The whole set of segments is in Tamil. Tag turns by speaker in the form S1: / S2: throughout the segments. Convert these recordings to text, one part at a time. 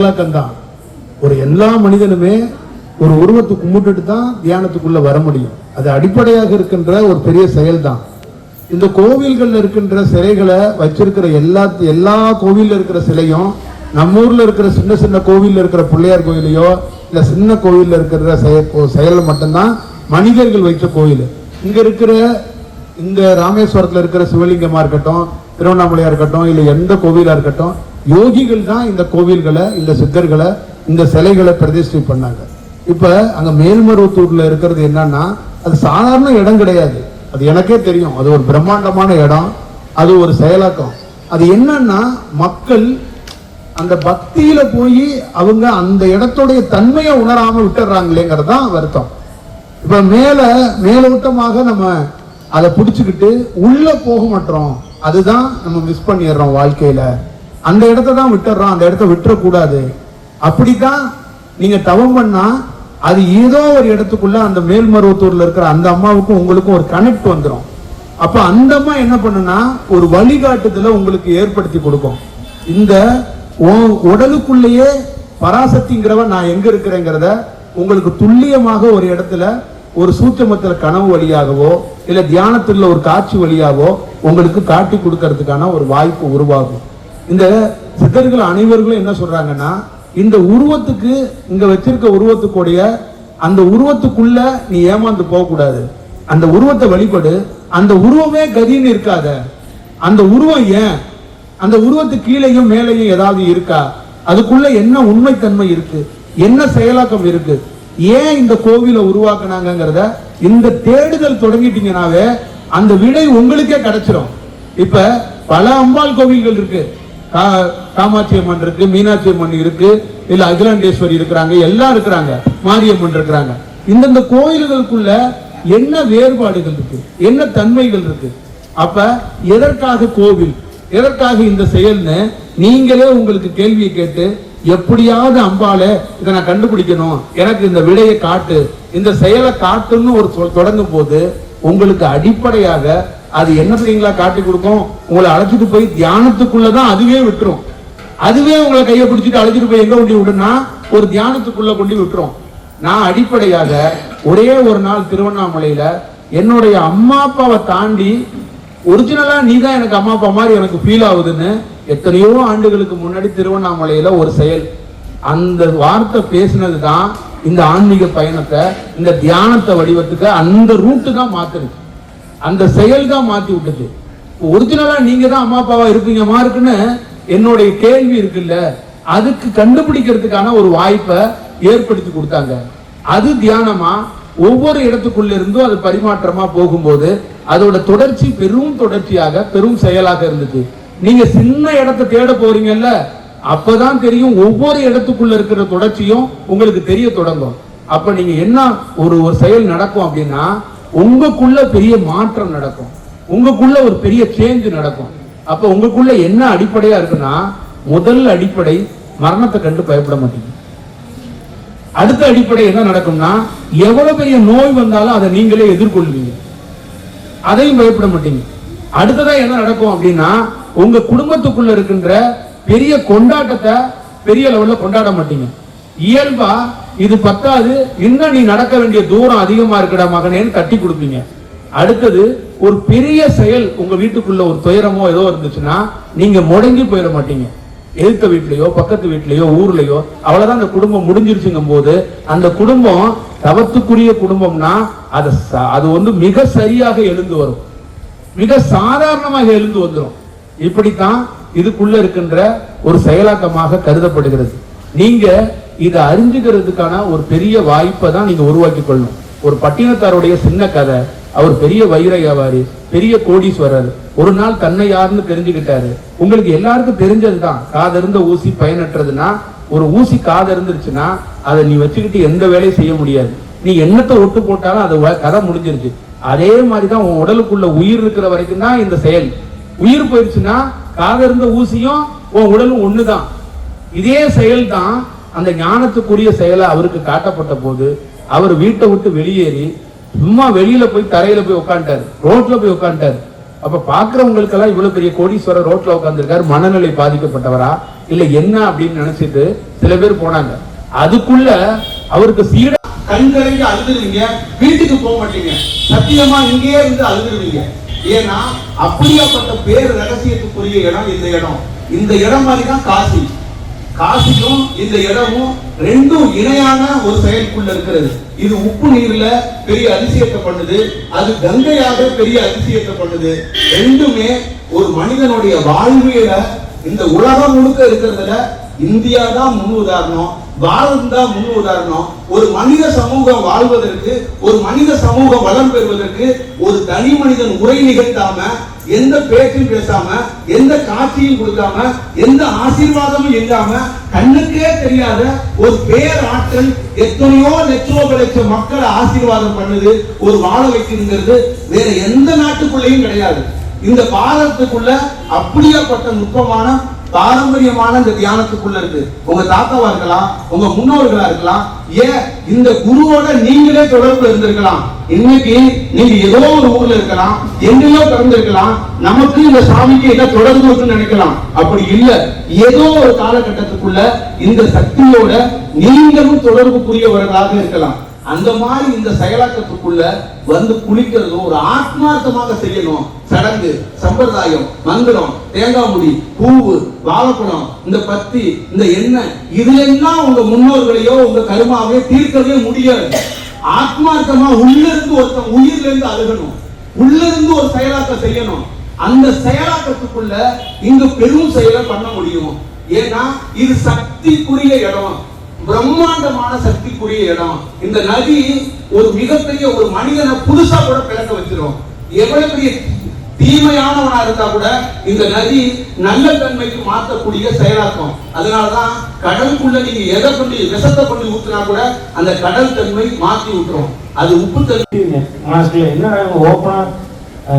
S1: தான் ஒரு எல்லா மனிதனுமே ஒரு உருவத்தை கும்பிட்டுட்டு தான் தியானத்துக்குள்ள வர முடியும். அது அடிப்படையாக இருக்கின்ற ஒரு பெரிய செயல் தான் இந்த கோவில்கள்ல இருக்கின்ற சிலைகளை வச்சிருக்கிற எல்லா எல்லா கோவில்ல இருக்கிற சிலையும் நம்ம ஊர்ல இருக்கிற சின்ன சின்ன கோவில்ல இருக்கிற பிள்ளையார் கோயிலையோ இல்ல சின்ன கோவில்ல இருக்கிற செயல் மட்டும்தான் மனிதர்கள் வைத்த கோயில். இங்க இருக்கிற இந்த ராமேஸ்வரத்துல இருக்கிற சிவலிங்கமா இருக்கட்டும் திருவண்ணாமலையா இருக்கட்டும் இல்ல எந்த கோவிலா இருக்கட்டும் யோகிகள் தான் இந்த கோவில்களை இந்த சித்தர்களை இந்த சிலைகளை பிரதிஷ்டை பண்ணாங்க. இப்போ அங்கே மேல்மருவத்தூரில் இருக்கிறது என்னன்னா அது சாதாரண இடம் கிடையாது. அது எனக்கே தெரியும். அது ஒரு பிரம்மாண்டமான இடம். அது ஒரு செயலாக்கம். அது என்னன்னா மக்கள் அந்த பக்தியில போய் அவங்க அந்த இடத்துடைய தன்மையை உணராம விட்டுறாங்களேங்கிறது தான் வருத்தம். இப்ப மேல மேலோட்டமாக நம்ம அதை பிடிச்சுக்கிட்டு உள்ள போக மாட்டோம். அதுதான் நம்ம மிஸ் பண்ணிடுறோம் வாழ்க்கையில. அந்த இடத்த தான் விட்டுறோம் அந்த இடத்த விட்டுறக்கூடாது. அப்படித்தான் நீங்க தவம் பண்ணா அது ஏதோ ஒரு இடத்துக்குள்ள அந்த மேல்மருவத்தூர்ல இருக்கிற அந்த அம்மாவுக்கும் உங்களுக்கும் ஒரு கனெக்ட் வந்துடும் அப்ப அந்த அம்மா என்ன பண்ணுனா ஒரு வழிகாட்டுதல உங்களுக்கு ஏற்படுத்தி கொடுக்கும். இந்த உடலுக்குள்ளேயே பராசக்திங்கிறவ நான் எங்க இருக்கிறேங்கிறத உங்களுக்கு துல்லியமாக ஒரு இடத்துல ஒரு சூட்சமத்துல கனவு வழியாகவோ இல்ல தியானத்துல ஒரு காட்சி வழியாகவோ உங்களுக்கு காட்டி கொடுக்கறதுக்கான ஒரு வாய்ப்பு உருவாகும். இந்த சித்தர்கள் அனைவர்களும் என்ன சொல்றாங்கன்னா இந்த உருவத்துக்கு இங்க வச்சிருக்க உருவத்துக்குடைய அந்த உருவத்துக்குள்ள நீ ஏமாந்து போக கூடாது அந்த உருவத்தை வழிபடு. அந்த உருவமே கதின்னு இருக்காத. அந்த உருவம் ஏன்? அந்த உருவத்துக்கு கீழேயும் மேலேயும் ஏதாவது இருக்கா? அதுக்குள்ள என்ன உண்மைத்தன்மை இருக்கு? என்ன செயலாக்கம் இருக்கு? ஏன் இந்த கோவிலை உருவாக்குனாங்கங்கிறத இந்த தேடுதல் தொடங்கிட்டீங்கனாவே அந்த விடை உங்களுக்கே கிடைச்சிரும். இப்ப பல அம்பாள் கோவில்கள் இருக்கு. கா- காமாட்சி அம்மன் இருக்கு மீனாட்சி அம்மன் இருக்கு இல்ல அகிலாண்டேஸ்வரி இருக்கிறாங்க எல்லாம் இருக்கிறாங்க மாரியம்மன் இருக்கிறாங்க. இந்தந்த கோயில்களுக்குள்ள என்ன வேறுபாடுகள் இருக்கு? என்ன தன்மைகள் இருக்கு? அப்ப எதற்காக கோவில்? எதற்காக இந்த செயல்னு நீங்களே உங்களுக்கு கேள்வியை கேட்டு எப்படியாவது அம்பால இதை நான் கண்டுபிடிக்கணும் எனக்கு இந்த விடையை காட்டு இந்த செயலை காட்டுன்னு ஒரு தொடங்கும் போது உங்களுக்கு அடிப்படையாக அது என்ன செய்யுங்களா? காட்டி கொடுக்கும். உங்களை அழைச்சிட்டு போய் தியானத்துக்குள்ளதான் அதுவே விட்டுரும். அதுவே உங்களை கையை பிடிச்சிட்டு அழைச்சிட்டு போய் எங்க கொண்டு விடுனா ஒரு தியானத்துக்குள்ள கொண்டு விட்டுரும். நான் அடிப்படையாக ஒரே ஒரு நாள் திருவண்ணாமலையில என்னுடைய அம்மா அப்பாவை தாண்டி ஒரிஜினலா நீ தான் எனக்கு அம்மா அப்பா மாதிரி எனக்கு ஃபீல் ஆகுதுன்னு எத்தனையோ ஆண்டுகளுக்கு முன்னாடி திருவண்ணாமலையில ஒரு செயல். அந்த வார்த்தை பேசினது தான் இந்த ஆன்மீக பயணத்தை இந்த தியானத்தை வடிவத்துக்கு அந்த ரூட்டு தான் மாத்துனுச்சு அந்த செயல் தான் மாற்றி விட்டது. ஒரிஜினலா நீங்க தான் அம்மா அப்பாவா இருப்பீங்க மார்க்குன்னு என்னுடைய கேள்வி இருக்குல்ல. அதுக்கு கண்டுபிடிக்கிறதுக்கான ஒரு வாய்ப்பை ஏற்படுத்தி கொடுத்தாங்க. அது தியானமா ஒவ்வொரு இடத்துக்குள்ள இருந்தும் அது பரிமாற்றமா போகும்போது அதோட தொடர்ச்சி பெரும் தொடர்ச்சியாக பெரும் செயலாக இருந்துச்சு நீங்க சின்ன இடத்த தேட போறீங்கல்ல அப்பதான் தெரியும் ஒவ்வொரு இடத்துக்குள்ள இருக்கிற தொடர்ச்சியும் உங்களுக்கு தெரிய தொடங்கும். அப்ப நீங்க என்ன ஒரு ஒரு செயல் நடக்கும் அப்படின்னா உங்களுக்குள்ள பெரிய மாற்றம் நடக்கும். உங்களுக்குள்ள ஒரு பெரிய சேஞ்ச் நடக்கும். அப்ப உங்களுக்குள்ள என்ன அடிப்படையா இருக்குன்னா முதல் அடிப்படை மரணத்தை கண்டு பயப்பட மாட்டீங்க. அடுத்த அடிப்படை என்ன நடக்கும்னா எவ்வளவு பெரிய நோய் வந்தாலும் அதை நீங்களே எதிர்கொள்வீங்க. அதையும் பயப்பட மாட்டீங்க. அடுத்ததா என்ன நடக்கும் அப்படின்னா உங்க குடும்பத்துக்குள்ள இருக்கின்ற பெரிய கொண்டாட்டத்தை பெரிய லெவல்ல கொண்டாட மாட்டீங்க. இயல்பா இது பத்தாது. இன்னும் நீ நடக்க வேண்டிய தூரம் அதிகமா இருக்கடா மகனேன்னு கட்டி கொடுப்பீங்க. அடுத்தது ஒரு பெரிய செயல் உங்க வீட்டுக்குள்ள ஒரு துயரமோ ஏதோ இருந்துச்சுன்னா நீங்க முடங்கி போயிட மாட்டீங்க. எதிர்த்த வீட்லயோ பக்கத்து வீட்லயோ ஊர்லயோ அவ்வளவுதான் அந்த குடும்பம் முடிஞ்சிருச்சுங்கும் போது அந்த குடும்பம் தவத்துக்குரிய குடும்பம்னா அது அது வந்து மிக சரியாக எழுந்து வரும். மிக சாதாரணமாக எழுந்து வந்துடும் இப்படித்தான் இதுக்குள்ள இருக்கின்ற ஒரு செயலாக்கமாக கருதப்படுகிறது. நீங்க இதை அறிஞ்சுக்கிறதுக்கான ஒரு பெரிய வாய்ப்பை தான் நீங்க உருவாக்கி கொள்ளணும். ஒரு பட்டினத்தாருடைய சின்ன கதை அவர் பெரிய வைர வியாபாரி பெரிய கோடீஸ்வரர் ஒரு நாள் தன்னை யாருன்னு தெரிஞ்சுக்கிட்டாரு. உங்களுக்கு எல்லாருக்கும் தெரிஞ்சதுதான் காதிருந்த ஊசி பயனற்றதுன்னா ஒரு ஊசி காது இருந்துருச்சுன்னா அதை நீ வச்சுக்கிட்டு எந்த வேலையும் செய்ய முடியாது. நீ என்னத்தை ஒட்டு போட்டாலும் அது வ- கதை முடிஞ்சிருச்சு. அதே மாதிரிதான் உன் உடலுக்குள்ள உயிர் இருக்கிற வரைக்கும் தான் இந்த செயல். உயிர் போயிடுச்சுன்னா காது இருந்த ஊசியும் உன் உடலும் ஒண்ணுதான். இதே செயல் தான் அந்த ஞானத்துக்குரிய செயலா அவருக்கு காட்டப்பட்ட போது அவர் வீட்டை விட்டு வெளியேறி சும்மா வெளியில போய் தரையில போய் உட்காந்துட்டாரு ரோட்ல போய் உட்காந்துட்டாரு அப்ப பாக்குறவங்களுக்கெல்லாம் இவ்வளவு பெரிய கோடீஸ்வரர் ரோட்ல உட்காந்துருக்காரு மனநிலை பாதிக்கப்பட்டவரா? இல்ல என்ன அப்படின்னு நினைச்சிட்டு சில பேர் போனாங்க. அதுக்குள்ள அவருக்கு சீட கண்களைக்கு அழுதுருவீங்க வீட்டுக்கு போக மாட்டீங்க. சத்தியமா இங்கேயே இருந்து அழுதுருவீங்க ஏன்னா அப்படியாப்பட்ட பேர் ரகசியத்துக்குரிய இடம் இந்த இடம். இந்த இடம் மாதிரி தான் காசி. காசியும் இந்த இடமும் ரெண்டும் இணையான ஒரு செயலுக்குள்ள இருக்கிறது. இது உப்பு நீர்ல பெரிய அதிசயத்தை பண்ணுது அது கங்கையாக பெரிய அதிசயத்தை பண்ணுது ரெண்டுமே ஒரு மனிதனுடைய வாழ்வியல இந்த உலகம் முழுக்க இருக்கிறதுல இந்தியா தான் முன் உதாரணம் பாரதம் தான் முன் உதாரணம். ஒரு மனித சமூகம் வாழ்வதற்கு ஒரு மனித சமூகம் வளம் பெறுவதற்கு ஒரு தனி மனிதன் உரை நிகழ்த்தாம எந்த பேச்சும் பேசாம எந்த காட்சியும் கொடுக்காம எந்த ஆசீர்வாதமும் இல்லாம கண்ணுக்கே தெரியாத ஒரு பேராற்றல் எத்தனையோ லட்சோப லட்சம் மக்களை ஆசீர்வாதம் பண்ணுது ஒரு வாழ வைக்குதுங்கிறது வேற எந்த நாட்டுக்குள்ளேயும் கிடையாது. இந்த பாரதத்துக்குள்ள அப்படியாப்பட்ட நுட்பமான பாரம்பரியமான இந்த தியானத்துக்குள்ள இருக்கு. உங்க தாத்தாவா இருக்கலாம் உங்க முன்னோர்களா இருக்கலாம் ஏன் இந்த குருவோட நீங்களே தொடர்புல இருந்திருக்கலாம். இன்னைக்கு நீங்க ஏதோ ஒரு ஊர்ல இருக்கலாம் எங்கேயோ பிறந்திருக்கலாம் நமக்கு இந்த சாமிக்கு என்ன தொடர்பு இருக்குன்னு நினைக்கலாம். அப்படி இல்ல. ஏதோ ஒரு காலகட்டத்துக்குள்ள இந்த சக்தியோட நீங்களும் தொடர்புக்குரியவர்களாக இருக்கலாம். அந்த மாதிரி இந்த செயலாக்கத்துக்குள்ள வந்து குளிக்கிறதும் ஒரு ஆத்மார்த்தமாக செய்யணும். சடங்கு சம்பிரதாயம் மந்திரம் தேங்காய் முடி பூவு வாழைப்பழம் இந்த பத்தி இந்த எண்ணெய் இதுல எல்லாம் உங்க முன்னோர்களையோ உங்க கருமாவையோ தீர்க்கவே முடியாது. ஆத்மார்த்தமா உள்ள இருந்து ஒருத்தன் உயிர்ல இருந்து அழுகணும். உள்ள இருந்து ஒரு செயலாக்கம் செய்யணும். அந்த செயலாக்கத்துக்குள்ள இங்க பெரும் செயலை பண்ண முடியும். ஏன்னா இது சக்திக்குரிய இடம். பிரம்மாண்டமான சக்திக்குரிய இடம். இந்த நதி ஒரு மிகப்பெரிய ஒரு மனிதனை புதுசா கூட பிளக்க வச்சிரும். எவ்வளவு பெரிய தீமையானவனா இருந்தா கூட இந்த நதி நல்ல தன்மைக்கு மாற்றக்கூடிய செயலாக்கம். அதனாலதான் கடலுக்குள்ள நீங்க எதை பண்ணி விஷத்தை பண்ணி ஊத்துனா கூட அந்த கடல் தன்மை மாத்தி விட்டுரும். அது உப்பு தன்மை.
S2: மனசுல என்ன ஓப்பனா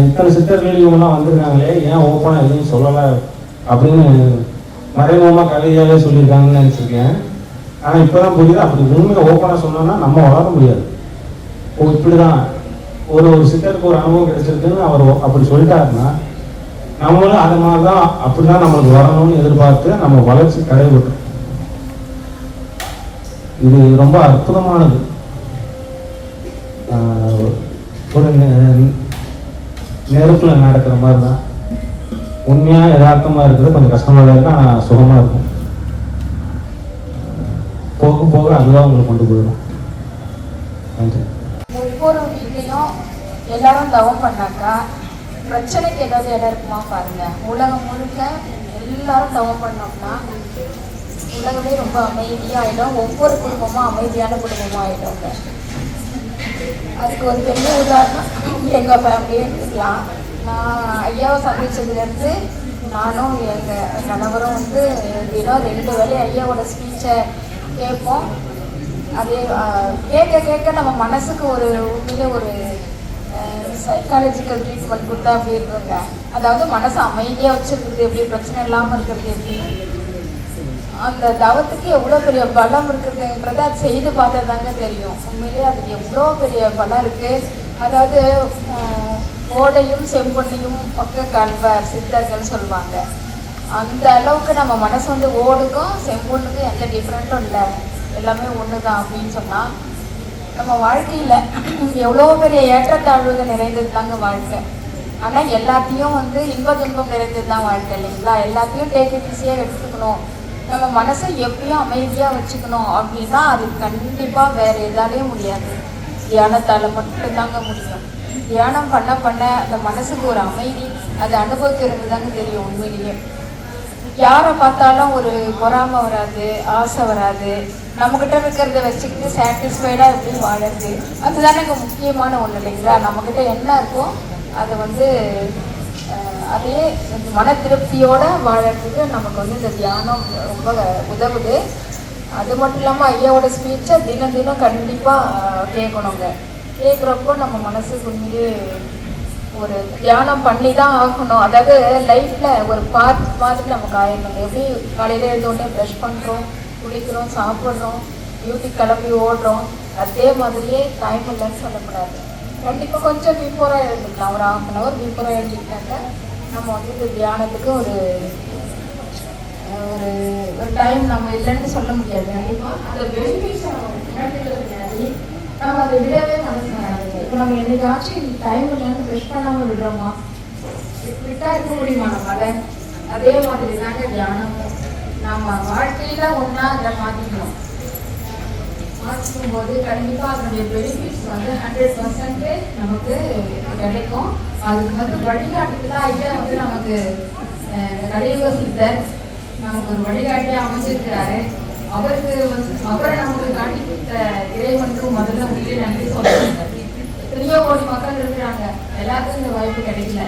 S2: இத்தனை சித்தர்கள் இவங்கெல்லாம் வந்திருக்காங்களே ஏன் ஓப்பனா எதுவும் சொல்லலை அப்படின்னு மறைமுகமா கவிதையாலே சொல்லியிருக்காங்கன்னு நினைச்சிருக்கேன். ஆனா இப்பதான் புரியுது? அப்படி உண்மையை ஓப்பனாக சொன்னோம்னா நம்ம வளர முடியாது. ஓ இப்படிதான். ஒரு ஒரு சித்தருக்கு ஒரு அனுபவம் கிடைச்சிருக்குன்னு அவர் அப்படி சொல்லிட்டாருன்னா நம்மளும் அது மாதிரி தான் அப்படிதான் நம்மளுக்கு வரணும்னு எதிர்பார்த்து நம்ம வளர்ச்சி கடைபிடிக்கும் இது ரொம்ப அற்புதமானது. ஆஹ் ஒரு நெருப்பில் நெருப்புல நடக்கிற மாதிரி தான் உண்மையா யதார்த்தமாக இருக்கிறது கொஞ்சம் கஷ்டமா தான் சுகமாக சுகமா இருக்கும். போக போக அதுதான் உங்களை கொண்டு போயிடும். நன்றி.
S3: ஒவ்வொரு வீட்லையும் எல்லாரும் தவம் பண்ணாக்கா பிரச்சனைக்கு ஏதாவது இடம் இருக்குமா பாருங்க. உலகம் முழுக்க எல்லாரும் தவம் பண்ணோம்னா உலகமே ரொம்ப அமைதியாயிடும். ஒவ்வொரு குடும்பமும் அமைதியான குடும்பமா ஆயிடுங்க அதுக்கு ஒரு பெரிய உதாரணம் எங்கள் ஃபேமிலியே இருக்கலாம் நான் ஐயாவை சந்திச்சதுலேருந்து நானும் எங்கள் கணவரும் வந்து தினம் ரெண்டு வேலையும் ஐயாவோட ஸ்பீச்சை கேட்போம். அது கேட்க கேட்க நம்ம மனசுக்கு ஒரு உண்மையிலே ஒரு சைக்காலஜிக்கல் ட்ரீட்மெண்ட் கொடுத்தா அப்படி இருக்குங்க? அதாவது மனசை அமைதியாக வச்சுருக்குது எப்படி பிரச்சனை இல்லாமல் இருக்கிறது எப்படி? அந்த தவத்துக்கு எவ்வளோ பெரிய பலம் இருக்குதுன்றத அது செய்து பார்த்தா தாங்க தெரியும். உண்மையிலே அதுக்கு எவ்வளோ பெரிய பலம் இருக்குது அதாவது ஓடையும் செம்பொன்னையும் பக்க கல்வர் சித்தர்கள் சொல்லுவாங்க அந்த அளவுக்கு நம்ம மனசு வந்து ஓடுக்கும். செம்பொண்ணுக்கும் எந்த டிஃப்ரெண்ட்டும் இல்லை. எல்லாமே ஒன்று தான் அப்படின்னு சொன்னால் நம்ம வாழ்க்கையில் எவ்வளோ பெரிய ஏற்றத்தாழ்வுகள் நிறைந்தது தாங்க வாழ்க்கை. ஆனால் எல்லாத்தையும் வந்து இன்ப துன்பம் நிறைந்தது தான் வாழ்க்கை இல்லைங்களா? எல்லாத்தையும் டேக் ஈஸியாக எடுத்துக்கணும். நம்ம மனசை எப்பயும் அமைதியாக வச்சுக்கணும். அப்படின்னா அது கண்டிப்பாக வேற எதாலேயும் முடியாது. தியானத்தால் மட்டும்தாங்க முடியும். தியானம் பண்ண பண்ண அந்த மனசுக்கு ஒரு அமைதி அது அனுபவிக்கிறது தாங்க தெரியும் உண்மையிலேயே. யாரை பார்த்தாலும் ஒரு பொறாமை வராது ஆசை வராது. நம்மக்கிட்ட இருக்கிறத வச்சுக்கிட்டு சாட்டிஸ்ஃபைடாக எப்படி வாழறது? அதுதானே இங்கே முக்கியமான ஒன்று இல்லைங்களா? நம்மக்கிட்ட என்ன இருக்கோ அதை வந்து அதே மன திருப்தியோட வாழறதுக்கு நமக்கு வந்து இந்த தியானம் ரொம்ப உதவுது. அது மட்டும் இல்லாமல் ஐயாவோட ஸ்பீச்சை தினம் தினம் கண்டிப்பாக கேட்கணுங்க. கேட்குறப்போ நம்ம மனசுக்கு வந்து ஒரு தியானம் பண்ணி தான் ஆகணும். அதாவது லைஃப்ல ஒரு பார்ட் மாதிரி நமக்கு ஆயிடணும் எப்படி காலையில எழுந்தோடனே ப்ரஷ் பண்றோம் குளிக்கிறோம் சாப்பிட்றோம் டியூட்டி கிளம்பி ஓடுறோம் அதே மாதிரியே டைம் இல்லைன்னு சொல்லக்கூடாது. கண்டிப்பாக கொஞ்சம் பிஃபோராக எழுந்துக்கலாம் ஒரு ஹாஃப் அன் ஹவர் பிஃபோராக எழுதிக்கிட்டாக்க நம்ம வந்து இந்த தியானத்துக்கு ஒரு ஒரு டைம் நம்ம இல்லைன்னு சொல்ல முடியாது. கண்டிப்பாக அந்த பெனிஃபிட்ஸ் நம்ம அதை விடவே மனசு இப்போ நம்ம என்னைக்காச்சும் டைம் இல்லைன்னு ப்ரெஷ் பண்ணாமல் விடுறோமா? விட்டா இருக்க முடியுமா நம்மளால அதே மாதிரி தாங்க தியானமும் நம்ம வாழ்க்கையில ஒன்றா அதை மாற்றிக்கணும் மாற்றிக்கும் போது கண்டிப்பாக அதனுடைய பெனிஃபிட்ஸ் வந்து ஹண்ட்ரட் பர்சன்டே நமக்கு கிடைக்கும். அதுக்கு வந்து வழிகாட்டுக்கு தான் ஐயா வந்து நமக்கு கலியுக சித்தர் நமக்கு ஒரு வழிகாட்டியாக அமைஞ்சிருக்கிறாரு அவருக்கு வந்து அவரை நமக்கு காட்டி கொடுத்த இறைவனுக்கு முதல்ல உங்களுக்கு நன்றி சொல்லுங்க எத்தனையோ கோடி மக்கள் இருக்கிறாங்க. எல்லாத்துக்கும் இந்த வாய்ப்பு கிடைக்கல.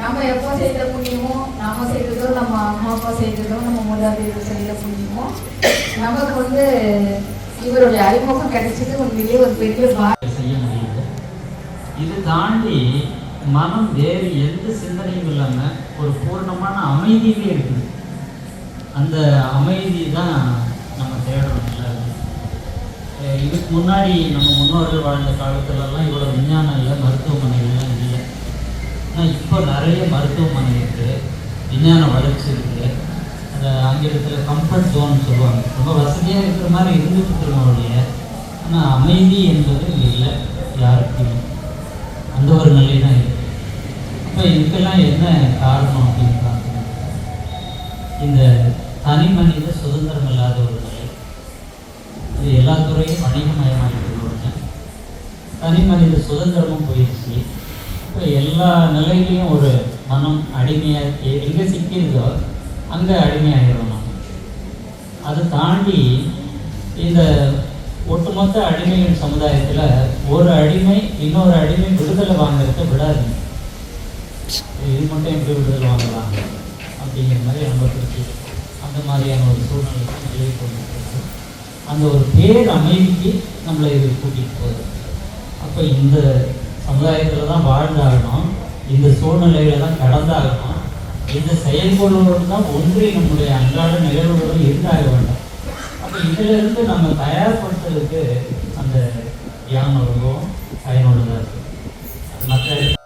S3: நம்ம எப்போ செய்த புண்ணியமோ நாம செய்ததோ நம்ம அம்மா அப்பா செய்ததோ நம்ம மூதாதையர் செய்த புண்ணியமோ நமக்கு வந்து இவருடைய அறிமுகம் கிடைச்சது உண்மையிலேயே ஒரு பெரிய
S4: செய்ய முடியுது இது தாண்டி மனம் வேறு எந்த சிந்தனையும் இல்லாமல் ஒரு பூர்ணமான அமைதியிலே இருக்குது. அந்த அமைதி தான் நம்ம தேடணும் இதுக்கு முன்னாடி நம்ம முன்னோர்கள் வாழ்ந்த காலத்துலலாம் இவ்வளோ விஞ்ஞானம் இல்லை மருத்துவமனைகள்லாம் இல்லை. ஆனால் இப்போ நிறைய மருத்துவமனை இருக்குது விஞ்ஞான வளர்ச்சி இருக்குது அந்த ஆங்கிலத்தில் கம்ஃபர்ட் ஜோன் சொல்லுவாங்க. ரொம்ப வசதியாக இருக்கிற மாதிரி இருந்துட்டு இருக்கிறோம் ஒழிய ஆனால் அமைதி என்பது இல்லை யாருக்கும். அந்த ஒரு நிலை தான் இருக்குது இப்போ இதுக்கெல்லாம் என்ன காரணம் அப்படின்னு பார்த்தீங்கன்னா இந்த தனி மனித சுதந்திரம் இல்லாத ஒரு இது எல்லா துறையும் வணிகமயமாகிட்டு அதே தனி மனித சுதந்திரமும் போயிடுச்சு இப்போ எல்லா நிலையிலையும் ஒரு மனம் அடிமையாக எங்கே சிக்கியிருந்தோ அங்கே அடிமையாகிடும் நம்ம. அதை தாண்டி இந்த ஒட்டுமொத்த அடிமையின் சமுதாயத்தில் ஒரு அடிமை இன்னொரு அடிமை விடுதலை வாங்குறத விடாது. இது மட்டும் எப்படி விடுதலை வாங்கலாம் அப்படிங்கிற மாதிரி நம்ம பிடிச்சி அந்த மாதிரியான ஒரு சூழ்நிலைக்கு நிலவி கொண்டு அந்த ஒரு பேர் அமைதிக்கு நம்மளை இது கூட்டிகிட்டு போகுது. அப்போ இந்த சமுதாயத்தில் தான் வாழ்ந்தாகணும் இந்த சூழ்நிலையில தான் கடந்தாகணும் இந்த செயல்பாடுகளோடு தான் ஒன்றி நம்முடைய அன்றாட நிகழ்வுகளும் இருந்தாக வேண்டும். அப்போ இதிலிருந்து நம்ம தயார்படுத்துறதுக்கு அந்த தியானம் ரொம்பவும் பயனுள்ளதாக இருக்குது மற்ற